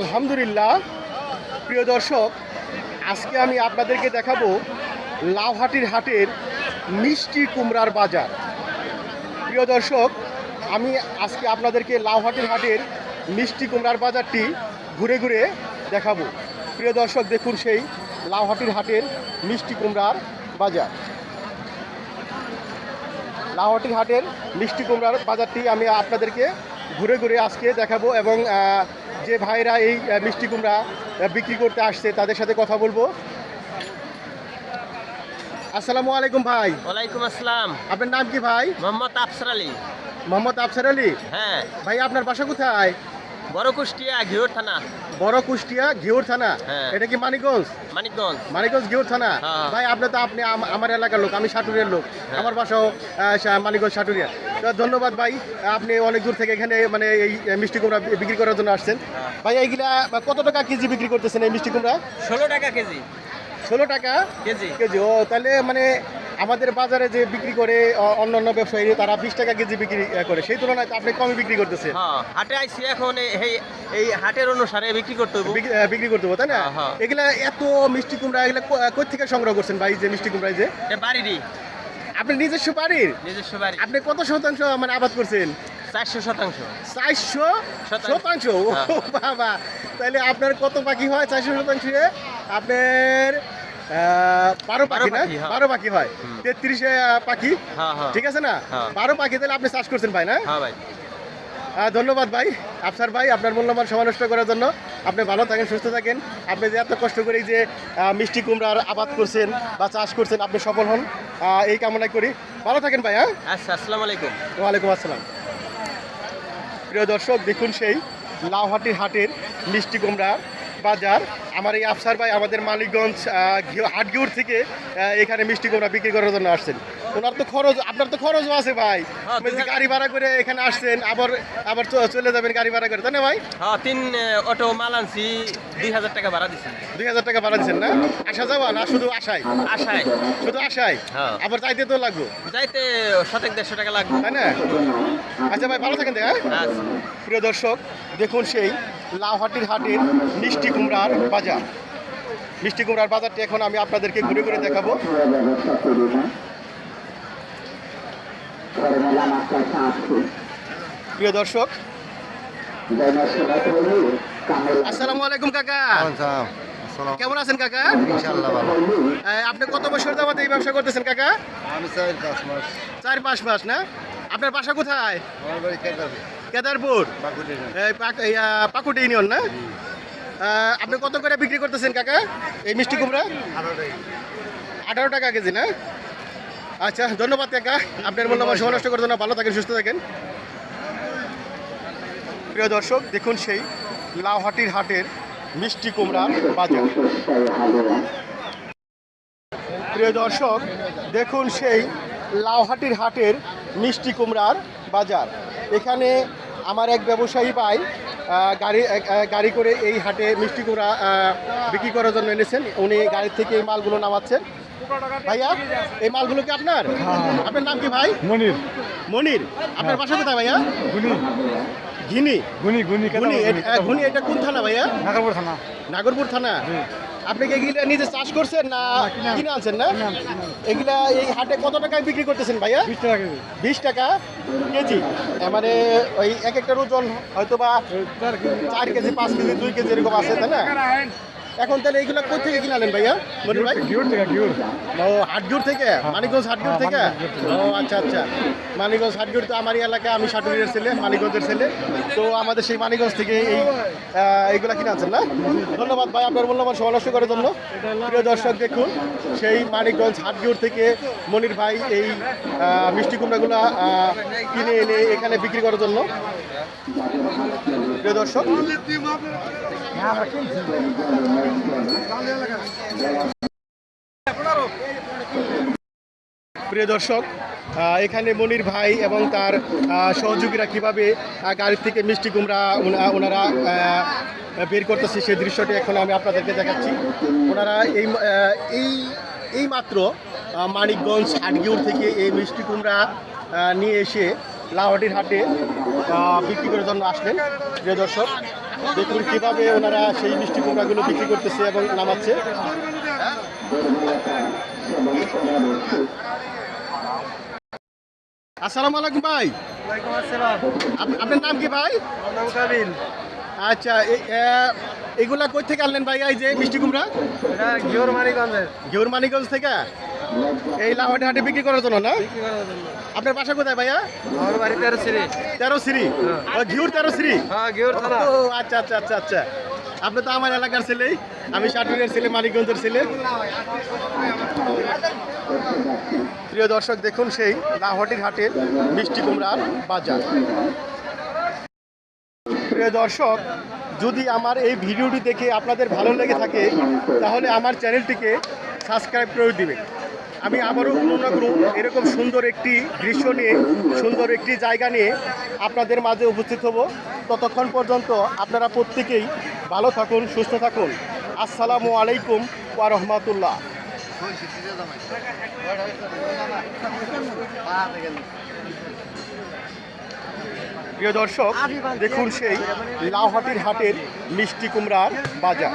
আলহামদুলিল্লাহ। প্রিয় দর্শক, আজকে আমি আপনাদেরকে দেখাবো লাউহাটির হাটের মিষ্টি কুমড়ার বাজার। প্রিয় দর্শক, আমি আজকে আপনাদেরকে লাউহাটির হাটের মিষ্টি কুমড়ার বাজারটি ঘুরে ঘুরে দেখাবো। প্রিয় দর্শক, দেখুন সেই লাউহাটির হাটের মিষ্টি কুমড়ার বাজার। লাউহাটির হাটের মিষ্টি কুমড়ার বাজারটি আমি আপনাদেরকে ঘুরে ঘুরে আজকে দেখাবো এবং যে ভাইরা এই মিষ্টি কুমড়া বিক্রি করতে আসছে তাদের সাথে কথা বলব। আসসালামু আলাইকুম ভাই। ওয়ালাইকুম আসসালাম। আপনার নাম কি ভাই? মোহাম্মদ আফসার আলী। মোহাম্মদ আফসার আলী? হ্যাঁ। ভাই আপনার বাসা কোথায়? বড় কুষ্টিয়া ঘিওর থানা। বড় কুষ্টিয়া ঘিওর থানা? হ্যাঁ। এটা কি মানিকগঞ্জ? মানিকগঞ্জ। মানিকগঞ্জ ঘিওর থানা? হ্যাঁ। ভাই আপনি তো আপনি আমার এলাকার লোক আমি সাটুরিয়ার লোক। হ্যাঁ। আমার বাসাও মানিকগঞ্জ সাটুরিয়া। তো ধন্যবাদ ভাই আপনি অনেক দূর থেকে এখানে মানে এই মিষ্টি কুমড়া বিক্রি করার জন্য আসছেন। ভাই এইগুলা কত টাকা কেজি বিক্রি করতেছেন এই মিষ্টি কুমড়া? ষোলো টাকা কেজি। ষোলো টাকা কেজি। কেজি। ও তাহলে মানে আমাদের বাজারে যে বিক্রি করে অন্যান্য ব্যবসায়ী তারা বিশ টাকা কেজি বিক্রি করে। সেই তুলনায় আপনি কমই বিক্রি করতেছেন। হ্যাঁ হাটে আইসি এখন এই- এই হাটের অনুসারে বিক্রি করতে বিক্রি করতে হবে তাই না? হ্যাঁ, হ্যাঁ। এগুলা এত মিষ্টি কুমড়া এগুলা কোথা থেকে সংগ্রহ করছেন ভাই যে মিষ্টি কুমড়া যে? বাড়িরই। আপনি নিজস্ব বাড়ির? নিজস্ব বাড়ি আপনি কত শতাংশ মানে আবাদ করছেন? চারশো শতাংশ। চারশো শতাংশ। বাবা তাহলে আপনার কত পাখি হয় চারশো শতাংশে? আপনার বারো পাখি না? হ্যাঁ। বারো পাখি হয়। তেত্রিশে পাখি। হ্যাঁ হ্যাঁ। ঠিক আছে না? হ্যাঁ। বারো পাখি তাহলে আপনি চাষ করছেন ভাই না? হ্যাঁ ভাই। ধন্যবাদ ভাই আফসার ভাই আপনার মূল্যবান সময় নষ্ট করার জন্য। আপনি ভালো থাকেন সুস্থ থাকেন। আপনি যে এত কষ্ট করে যে মিষ্টি কুমড়ার আবাদ করছেন বা চাষ করছেন আপনি সফল হন। এই কামনা করি। ভালো থাকেন ভাই হ্যাঁ? আচ্ছা আসসালামু আলাইকুম। ওয়ালাইকুম আসসালাম। প্রিয় দর্শক দেখুন সেই লাউহাটির হাটের মিষ্টি কুমড়া। বাজার। আমার এই আফসার ভাই আমাদের মালিকগঞ্জ হাটগিউর থেকে এখানে মিষ্টি কুমড়া বিক্রি করার জন্য আসছেন। ওনার তো খরচ আপনার তো খরচও আছে ভাই। হ্যাঁ, গাড়ি ভাড়া করে এখানে আসছেন আবার আবার চলে যাবেন গাড়ি ভাড়া করে তাই না ভাই? হ্যাঁ তিন অটো মাল আনছি দুই হাজার টাকা ভাড়া দিছি। দুই হাজার টাকা ভাড়া দিচ্ছেন না? আসা যাওয়া না শুধু আশায়? আশায়। শুধু আশায়? হ্যাঁ। আবার চাইতে তো লাগবে। যাইতে শতেক দেড়শো টাকা লাগবে। তাই না? আচ্ছা ভাই ভালো থাকেন দেখা। আচ্ছা। প্রিয় দর্শক দেখুন সেই লাউহাটির হাটের মিষ্টি কুমড়ার বাজার। মিষ্টি কুমড়ার বাজারটি এখন আমি আপনাদেরকে ঘুরে ঘুরে দেখাবো। প্রিয় দর্শক আসসালামু আলাইকুম কাকা। কেমন আছেন কাকা? আপনি কত বছর যাবত এই ব্যবসা করতেছেন কাকা? আমি চাই পাঁচ মাস। চার পাঁচ মাস না? আপনার বাসা কোথায়? কেদারপুর। পাকুটি ইউনিয়ন না? আপনি কত করে বিক্রি করতেছেন কাকা? এই মিষ্টি কুমড়া? আঠারো টাকা কেজি না? আচ্ছা ধন্যবাদ কাকা। আপনার মূল্যবান সময় নষ্ট করতে না। ভালো থাকেন, সুস্থ থাকেন। প্রিয় দর্শক, দেখুন সেই লাউহাটির হাটের মিষ্টি কুমড়ার বাজার। প্রিয় দর্শক, দেখুন সেই লাউহাটির হাটের মিষ্টি কুমড়ার বাজার। এখানে আমার এক ব্যবসায়ী ভাই গাড়ি গাড়ি করে এই হাটে মিষ্টি কুমড়া বিক্রি করার জন্য এনেছেন। উনি গাড়ির থেকে এই মালগুলো নামাচ্ছেন। ভাইয়া এই মালগুলো কি আপনার? আপনার নাম কি ভাই? মনির। মনির। আপনার বাসা কোথায় ভাইয়া? গুনি। ঘিনি। গুনি গুনি আহ, ঘুনি এটা কোন থানা ভাইয়া? নাগারপুর থানা। নাগরপুর থানা। আপনি কি এগুলা নিজে চাষ করছেন না কিনে আনছেন না? এগুলা এই হাটে কত টাকায় বিক্রি করতেছেন ভাইয়া? বিশ টাকা কেজি। বিশ টাকা কেজি। মানে ওই এক একটার ওজন হয়তো বা চার কেজি পাঁচ কেজি দুই কেজি এরকম আছে তাই না? এখন তাহলে এইগুলো কোথা থেকে কিনে আনেন ভাইয়া? মনির ভাই। গিউর থেকে গিউর। ও হাটগুর থেকে? মানিকগঞ্জ হাটগুর হ্যাঁ, থেকে? ও আচ্ছা আচ্ছা। মানিকগঞ্জ হাটগুর তো আমারই এলাকা আমি সাটুরিয়ার ছেলে মানিকগঞ্জের ছেলে। তো আমাদের সেই মানিকগঞ্জ থেকে এই এইগুলা কিনে আনছেন না? ধন্যবাদ ভাই আপনার মূল্যবান নষ্ট করার জন্য। প্রিয় দর্শক দেখুন সেই মানিকগঞ্জ হাটগুর থেকে মনির ভাই এই মিষ্টি কুমড়াগুলা কিনে এনে এখানে বিক্রি করার জন্য। প্রিয় দর্শক। প্রিয় দর্শক এখানে মনির ভাই এবং তার সহযোগীরা কীভাবে গাড়ির থেকে মিষ্টি কুমড়া ওনারা বের করতেছে সেই দৃশ্যটি এখন আমি আপনাদেরকে দেখাচ্ছি। ওনারা এই এই এই মাত্র মানিকগঞ্জ হাটগিউর থেকে এই মিষ্টি কুমড়া নিয়ে এসে লাহটির হাটে বিক্রি করার জন্য আসলেন প্রিয় দর্শক। দেখুন কীভাবে ওনারা সেই মিষ্টি কুমড়াগুলো বিক্রি করতেছে এবং নামাচ্ছে। আসসালামু আলাইকুম ভাই। আপ- আপনার নাম কি ভাই? আচ্ছা এগুলা কই থেকে আনলেন ভাই এই যে মিষ্টি কুমড়া? ঘিওর মানিগঞ্জের ঘিউর মানিকগঞ্জ থেকে? এই লাহটি হাটে বিক্রি করার জন্য না? আপনার বাসা কোথায় ভাইয়া? আমার ছিরি তেরো শ্রী ও ঘিউর তেরো শ্রী হ্যাঁ ঘিওর থানা। ও আচ্ছা আচ্ছা আচ্ছা আচ্ছা। আপনি তো আমার এলাকার ছেলেই আমি সাটুরের ছেলে মানিকগঞ্জের ছেলে। প্রিয় দর্শক দেখুন সেই লাহটির হাটের মিষ্টি কুমড়ার বাজার। প্রিয় দর্শক যদি আমার এই ভিডিওটি দেখে আপনাদের ভালো লেগে থাকে তাহলে আমার চ্যানেলটিকে সাবস্ক্রাইব করে দিবেন আমি আবারও কোনো না কোনো এরকম সুন্দর একটি দৃশ্য নিয়ে সুন্দর একটি জায়গা নিয়ে আপনাদের মাঝে উপস্থিত হব ততক্ষণ পর্যন্ত আপনারা প্রত্যেকেই ভালো থাকুন সুস্থ থাকুন আসসালামু আলাইকুম ওয়া রহমাতুল্লাহ প্রিয় দর্শক, দেখুন সেই লাউহাটির হাটের মিষ্টি কুমড়ার বাজার।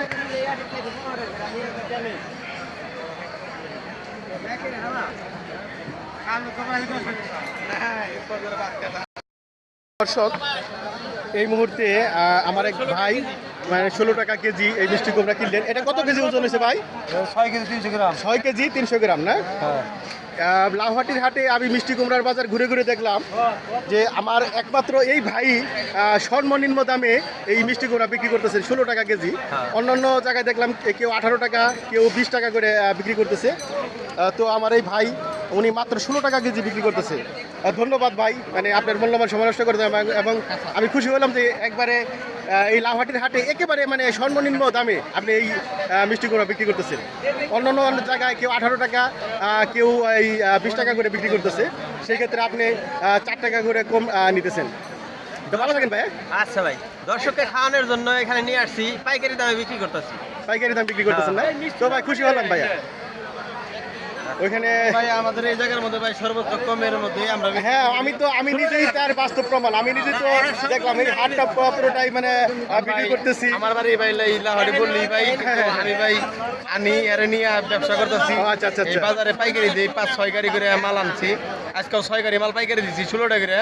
দর্শক, এই মুহূর্তে আমার এক ভাই মানে ষোলো টাকা কেজি এই মিষ্টি কুমড়া কিনলেন। এটা কত কেজি ওজন হয়েছে ভাই? ছয় কেজি তিনশো গ্রাম। ছয় কেজি তিনশো গ্রাম না? আহ, লাউহাটির হাটে আমি মিষ্টি কুমড়ার বাজার ঘুরে ঘুরে দেখলাম যে আমার একমাত্র এই ভাই সর্বনিম্ন দামে এই মিষ্টি কুমড়া বিক্রি করতেছেন ষোলো টাকা কেজি। হ্যাঁ। অন্যান্য জায়গায় দেখলাম কেউ আঠারো টাকা কেউ বিশ টাকা করে বিক্রি করতেছে। তো আমার এই ভাই উনি মাত্র ষোলো টাকা কেজি বিক্রি করতেছে। ধন্যবাদ ভাই। মানে আপনার মূল্যবান সময় নষ্ট করে দেওয়া এবং আমি খুশি হলাম যে একবারে এই লাউহাটির হাটে একেবারে মানে সর্বনিম্ন দামে আপনি এই আহ, মিষ্টি কুমড়া বিক্রি করতেছেন। অন্যান্য অন্য জায়গায় কেউ আঠারো টাকা কেউ এই বিশ টাকা করে বিক্রি করতেছে। সেক্ষেত্রে আপনি চার টাকা করে কম নিতেছেন। ভালো থাকেন ভাই আচ্ছা ভাই দর্শককে খাওয়ানোর জন্য এখানে নিয়ে আসছি পাইকারি দামে বিক্রি করতেছি। পাইকারি দাম বিক্রি করতেছেন না? তো ভাই খুশি হলাম ভাইয়া ওইখানে ভাই আমাদের এই জায়গার মধ্যে ভাই সর্বোচ্চ কমের মধ্যে আমরা হ্যাঁ আমি তো আমি নিজেই তার বাস্তব প্রমাণ। আমি নিজে তো দেখলাম এই হাটটা পুরোটাই মানে বিক্রি করতেছি। আমার বাড়ি ভাই লাহারি বললি ভাই আমি ভাই আনি এর নিয়ে ব্যবসা করতেছি। আচ্ছা, আচ্ছা, এই আচ্ছা। বাজারে পাইকারি দিই পাঁচ ছয় গাড়ি করে মাল আনছি। আজকাল ছয় গাড়ি মাল পাইকারি দিচ্ছি ষোলো টাকা করে।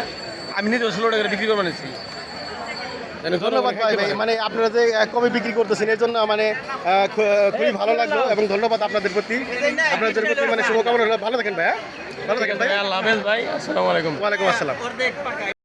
আমি নিজেও ষোলো টাকা করে বিক্রি করে নিচ্ছি ধন্যবাদ ভাই ভাই মানে আপনারা যে কবে বিক্রি করতেছেন এর জন্য মানে আহ, খুবই ভালো লাগল এবং ধন্যবাদ আপনাদের প্রতি। আপনাদের প্রতি মানে শুভকামনা ভালো থাকেন ভাইয়া ভালো থাকেন ভাই। আল্লাহ হাফেজ ভাই আসসালামু আলাইকুম। ওয়ালাইকুম আসসালাম।